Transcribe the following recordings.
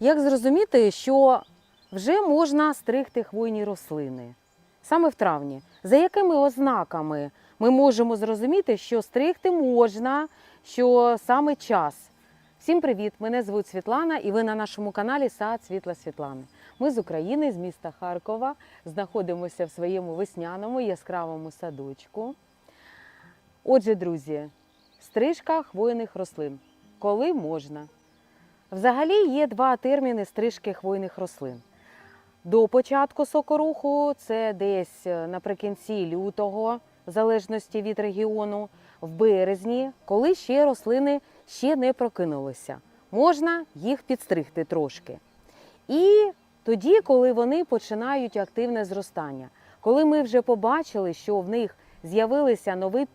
Як зрозуміти, що вже можна стригти хвойні рослини саме в травні? За якими ознаками ми можемо зрозуміти, що стригти можна, що саме час? Всім привіт! Мене звуть Світлана, і ви на нашому каналі Сад Світла Світлани. Ми з України, з міста Харкова, знаходимося в своєму весняному яскравому садочку. Отже, друзі, стрижка хвойних рослин. Коли можна? Взагалі є два терміни стрижки хвойних рослин. До початку сокоруху це десь е, наприкінці лютого, в залежності від регіону, в березні, коли ще рослини ще не прокинулися. Можна їх підстригти трошки. І тоді, коли вони починають активне зростання, коли ми вже побачили, що в них з'явилися нові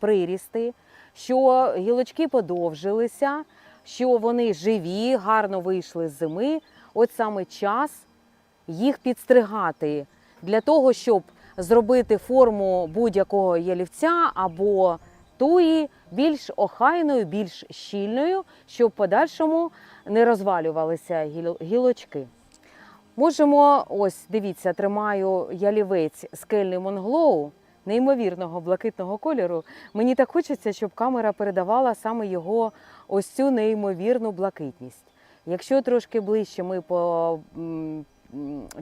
прирісти, що гілочки подовжилися, що вони живі, гарно вийшли з зими, от саме час їх підстригати для того, щоб зробити форму будь-якого ялівця або туї більш охайною, більш щільною, щоб в подальшому не розвалювалися гілочки. Можемо, ось дивіться, тримаю ялівець скельний Монглоу, неймовірного блакитного кольору. Мені так хочеться, щоб камера передавала саме його ось цю неймовірну блакитність. Якщо трошки ближче ми по,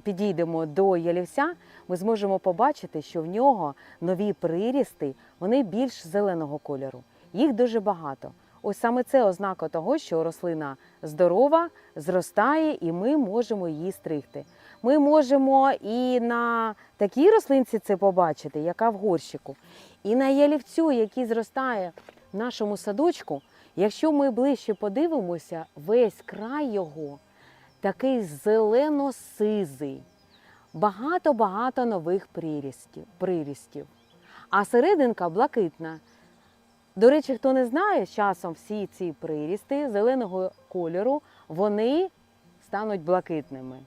підійдемо до ялівця, ми зможемо побачити, що в нього нові прирісти, вони більш зеленого кольору. Їх дуже багато. Ось саме це ознака того, що рослина здорова, зростає, і ми можемо її стригти. Ми можемо і на такій рослинці це побачити, яка в горщику, і на ялівцю, який зростає в нашому садочку. Якщо ми ближче подивимося, весь край його такий зелено-сизий, багато-багато нових прирістів. А серединка блакитна. До речі, хто не знає, з часом всі ці прирісти зеленого кольору вони стануть блакитними.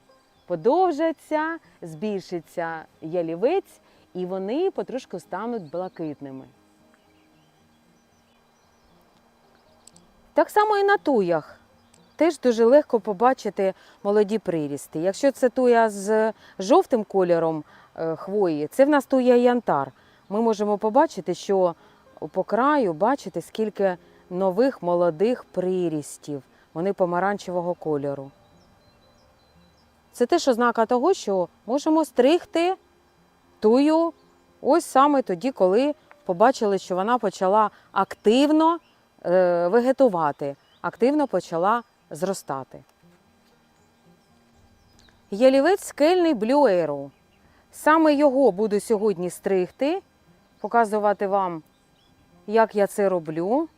Подовжаться, збільшиться ялівець, і вони потрошку стануть блакитними. Так само і на туях. Теж дуже легко побачити молоді прирісти. Якщо це туя з жовтим кольором е, хвої, це в нас туя янтар. Ми можемо побачити, що по краю бачите, скільки нових молодих прирістів. Вони помаранчевого кольору. Це теж ознака того, що можемо стригти тую ось саме тоді, коли побачили, що вона почала активно е, вегетувати, активно почала зростати. Ялівець скельний Arrow. Саме його буду сьогодні стригти, показувати вам, як я це роблю.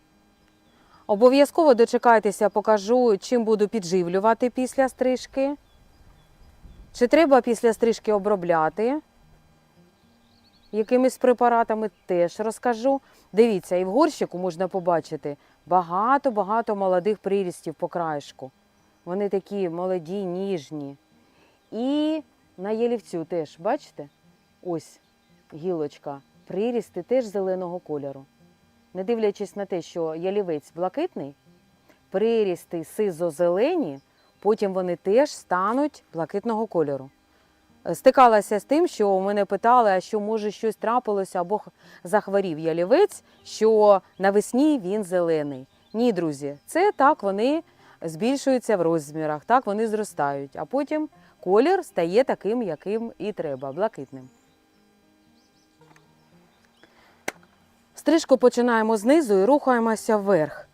Обов'язково дочекайтеся, покажу, чим буду підживлювати після стрижки. Чи треба після стрижки обробляти? Якимись препаратами теж розкажу. Дивіться, і в горщику можна побачити багато-багато молодих прирістів по краєшку. Вони такі молоді, ніжні. І на ялівцю теж, бачите? Ось гілочка. Прирісти теж зеленого кольору. Не дивлячись на те, що ялівець блакитний, прирісти сизо-зелені, потім вони теж стануть блакитного кольору. Е, Стикалася з тим, що у мене питали, а що може щось трапилося або захворів ялівець, що навесні він зелений. Ні, друзі, це так вони збільшуються в розмірах, так вони зростають, а потім колір стає таким, яким і треба, блакитним. Стрижку починаємо знизу і рухаємося вверх.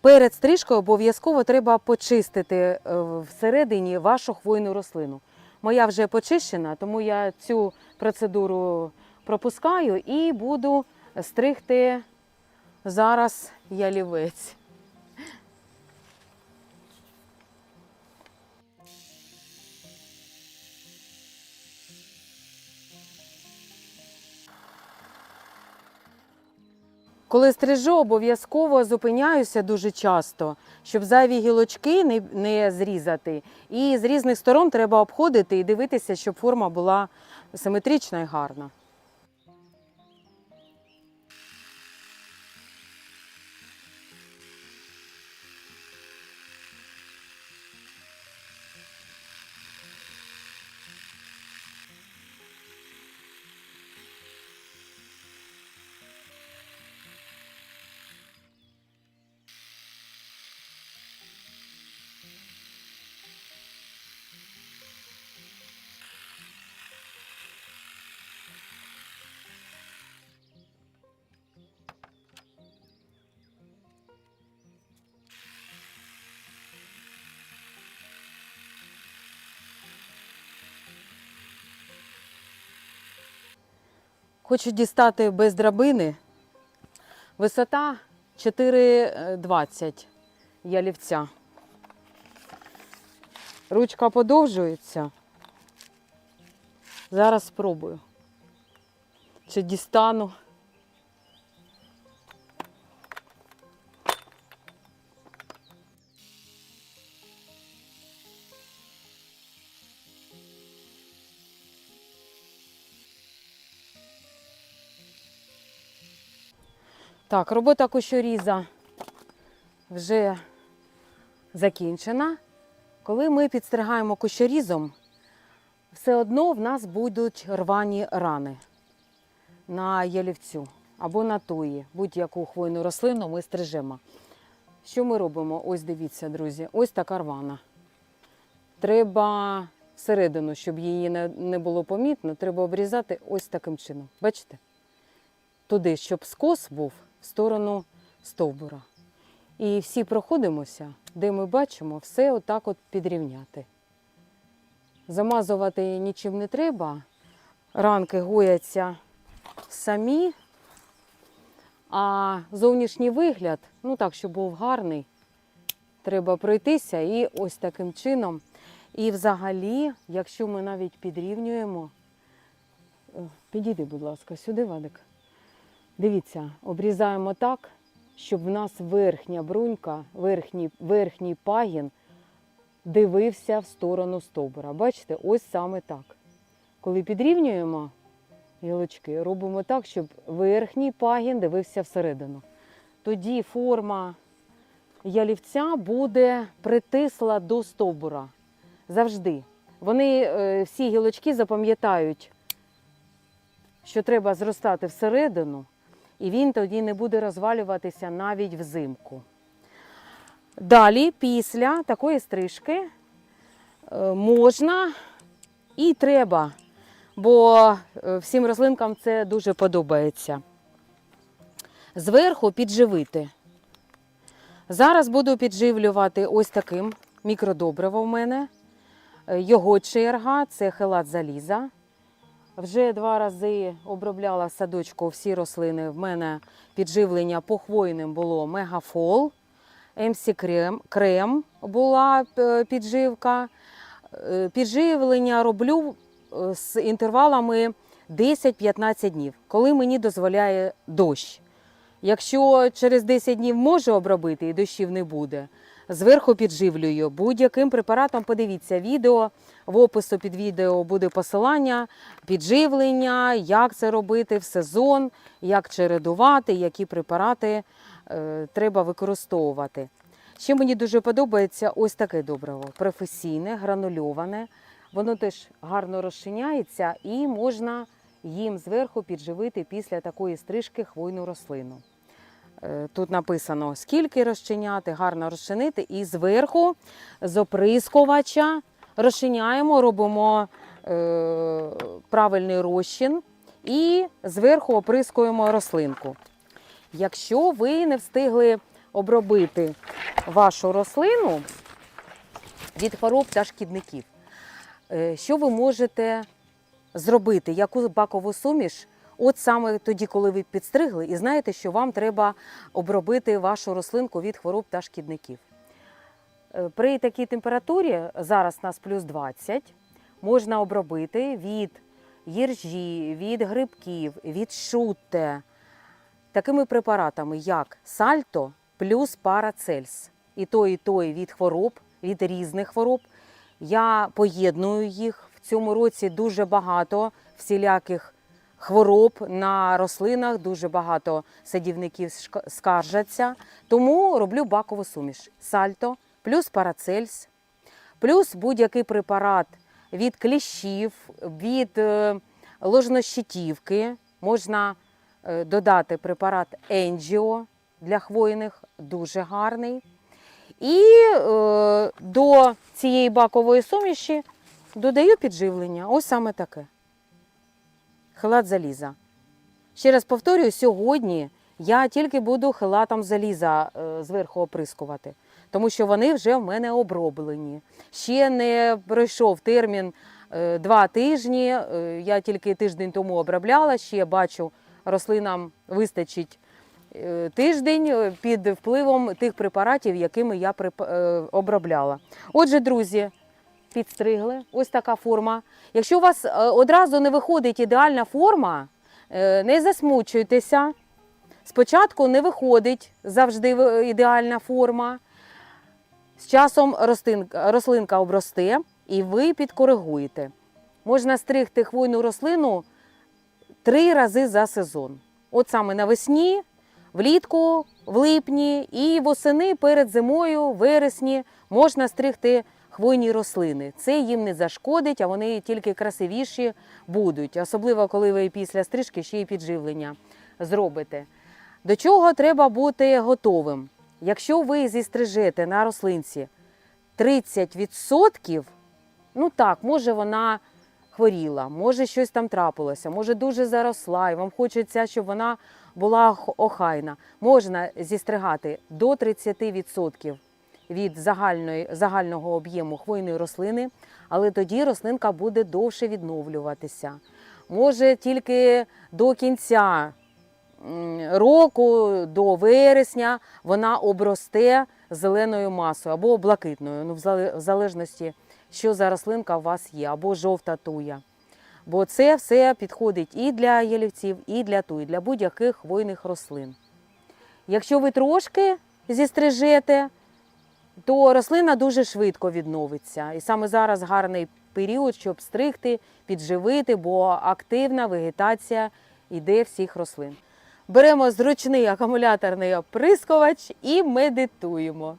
Перед стрижкою обов'язково треба почистити е, всередині вашу хвойну рослину. Моя вже почищена, тому я цю процедуру пропускаю і буду стригти зараз ялівець. Коли стрижу, обов'язково зупиняюся дуже часто, щоб зайві гілочки не, не зрізати. І з різних сторон треба обходити і дивитися, щоб форма була симетрична і гарна. Хочу дістати без драбини. Висота 4,20 ялівця. Ручка подовжується. Зараз спробую. Чи дістану. Так, робота кущоріза вже закінчена. Коли ми підстригаємо кущорізом, все одно в нас будуть рвані рани на ялівцю або на туї. Будь-яку хвойну рослину ми стрижемо. Що ми робимо? Ось дивіться, друзі, ось така рвана. Треба всередину, щоб її не, було помітно, треба обрізати ось таким чином. Бачите? Туди, щоб скос був в сторону стовбура. І всі проходимося, де ми бачимо, все отак от підрівняти. Замазувати нічим не треба. Ранки гояться самі, а зовнішній вигляд, ну так, щоб був гарний, треба пройтися і ось таким чином. І взагалі, якщо ми навіть підрівнюємо, Е, підійди, будь ласка, сюди, Вадик. Дивіться, обрізаємо так, щоб в нас верхня брунька, верхній, верхній пагін дивився в сторону стовбура. Бачите, ось саме так. Коли підрівнюємо гілочки, робимо так, щоб верхній пагін дивився всередину. Тоді форма ялівця буде притисла до стовбура. Завжди. Вони е, всі гілочки запам'ятають, що треба зростати всередину, і він тоді не буде розвалюватися навіть взимку. Далі, після такої стрижки, е, можна і треба, бо е, всім рослинкам це дуже подобається. Зверху підживити. Зараз буду підживлювати ось таким мікродобриво в мене. Е, Його черга це хелат заліза. Вже два рази обробляла садочку всі рослини. В мене підживлення по хвойним було мегафол, МС крем, крем була е, підживка. Е, Підживлення роблю е, з інтервалами 10-15 днів, коли мені дозволяє дощ. Якщо через 10 днів можу обробити і дощів не буде, зверху підживлюю будь-яким препаратом. Подивіться відео. В опису під відео буде посилання, підживлення, як це робити в сезон, як чередувати, які препарати е, треба використовувати. Ще мені дуже подобається ось таке добриво, професійне, гранульоване. Воно теж гарно розчиняється і можна їм зверху підживити після такої стрижки хвойну рослину. Е, Тут написано, скільки розчиняти, гарно розчинити, і зверху з оприскувача розчиняємо, робимо е, правильний розчин. І зверху оприскуємо рослинку. Якщо ви не встигли обробити вашу рослину від хвороб та шкідників, е, що ви можете зробити, яку бакову суміш, от саме тоді, коли ви підстригли, і знаєте, що вам треба обробити вашу рослинку від хвороб та шкідників. Е, При такій температурі, зараз у нас плюс 20, можна обробити від їржі, від грибків, від шутте такими препаратами, як сальто плюс парацельс. І той, і той від хвороб, від різних хвороб. Я поєдную їх. В цьому році дуже багато всіляких хвороб на рослинах, дуже багато садівників скаржаться. Тому роблю бакову суміш. Сальто плюс парацельс, плюс будь-який препарат від кліщів, від е, ложнощитівки. Можна е, додати препарат Енджіо для хвойних, дуже гарний. І е, до цієї бакової суміші додаю підживлення. Ось саме таке. Хелат заліза. Ще раз повторюю, сьогодні я тільки буду хелатом заліза е, зверху оприскувати, тому що вони вже в мене оброблені. Ще не пройшов термін е, два тижні. Е, Я тільки тиждень тому обробляла, ще бачу, рослинам вистачить тиждень під впливом тих препаратів, якими я обробляла. Отже, друзі, підстригли. Ось така форма. Якщо у вас е, одразу не виходить ідеальна форма, е, не засмучуйтеся. Спочатку не виходить завжди ідеальна форма. З часом рослинка, обросте і ви підкоригуєте. Можна стригти хвойну рослину три рази за сезон. От саме навесні, влітку, в липні і восени перед зимою, вересні можна стригти хвойні рослини. Це їм не зашкодить, а вони тільки красивіші будуть, особливо коли ви після стрижки ще й підживлення зробите. До чого треба бути готовим? Якщо ви зістрижете на рослинці 30%, ну так, може вона хворіла, може щось там трапилося, може дуже заросла, і вам хочеться, щоб вона була охайна. Можна зістригати до 30% від загальної, загального об'єму хвойної рослини, але тоді рослинка буде довше відновлюватися. Може тільки до кінця року, до вересня, вона обросте зеленою масою або блакитною, ну, в залежності, що за рослинка у вас є, або жовта туя. Бо це все підходить і для ялівців, і для туї, для будь-яких хвойних рослин. Якщо ви трошки зістрижете, то рослина дуже швидко відновиться. І саме зараз гарний період, щоб стригти, підживити, бо активна вегетація йде всіх рослин. Беремо зручний акумуляторний оприскувач і медитуємо.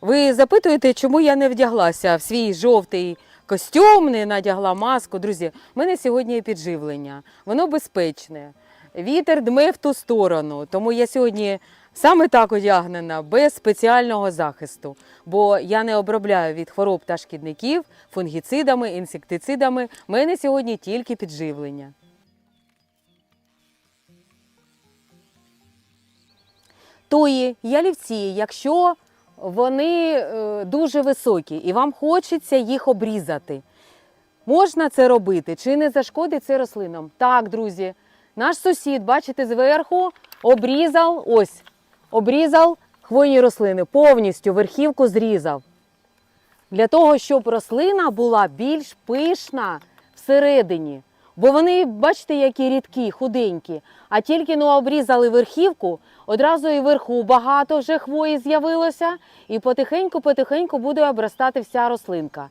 Ви запитуєте, чому я не вдяглася в свій жовтий костюм, не надягла маску. Друзі, в мене сьогодні є підживлення, воно безпечне. Вітер дме в ту сторону, тому я сьогодні саме так одягнена, без спеціального захисту. Бо я не обробляю від хвороб та шкідників фунгіцидами, інсектицидами. В мене сьогодні тільки підживлення. Тої ялівці, якщо вони е, дуже високі і вам хочеться їх обрізати. Можна це робити, чи не зашкодить це рослинам? Так, друзі, наш сусід, бачите, зверху обрізав, ось, обрізав хвойні рослини, повністю верхівку зрізав. Для того, щоб рослина була більш пишна всередині. Бо вони, бачите, які рідкі, худенькі. А тільки ну, обрізали верхівку, одразу і вверху багато вже хвої з'явилося, і потихеньку-потихеньку буде обростати вся рослинка.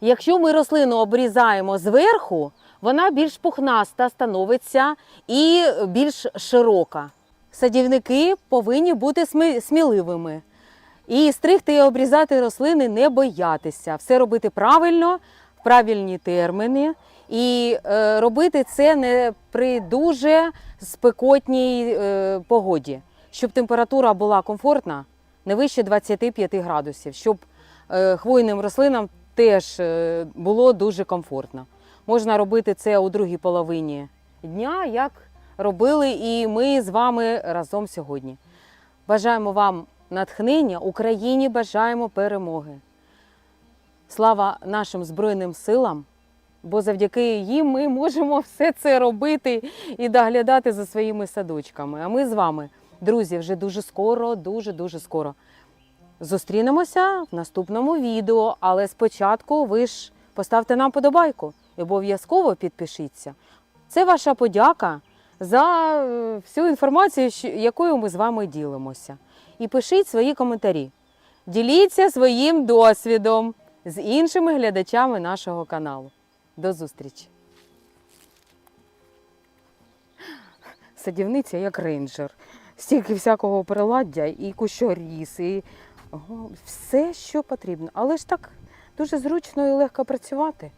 Якщо ми рослину обрізаємо зверху, вона більш пухнаста становиться і більш широка. Садівники повинні бути сміливими. І стригти і обрізати рослини не боятися. Все робити правильно, в правильні терміни. І е, робити це не при дуже спекотній е, погоді, щоб температура була комфортна, не вище 25 градусів, щоб е, хвойним рослинам теж було дуже комфортно. Можна робити це у другій половині дня, як робили і ми з вами разом сьогодні. Бажаємо вам натхнення, Україні бажаємо перемоги. Слава нашим Збройним силам, бо завдяки їм ми можемо все це робити і доглядати за своїми садочками. А ми з вами, друзі, вже дуже скоро, дуже-дуже скоро. Зустрінемося в наступному відео, але спочатку ви ж поставте нам подобайку і обов'язково підпишіться. Це ваша подяка за е, всю інформацію, якою ми з вами ділимося. І пишіть свої коментарі. Діліться своїм досвідом з іншими глядачами нашого каналу. До зустрічі! Садівниця як рейнджер. Стільки всякого приладдя, і кущоріс, і все, що потрібно. Але ж так дуже зручно і легко працювати.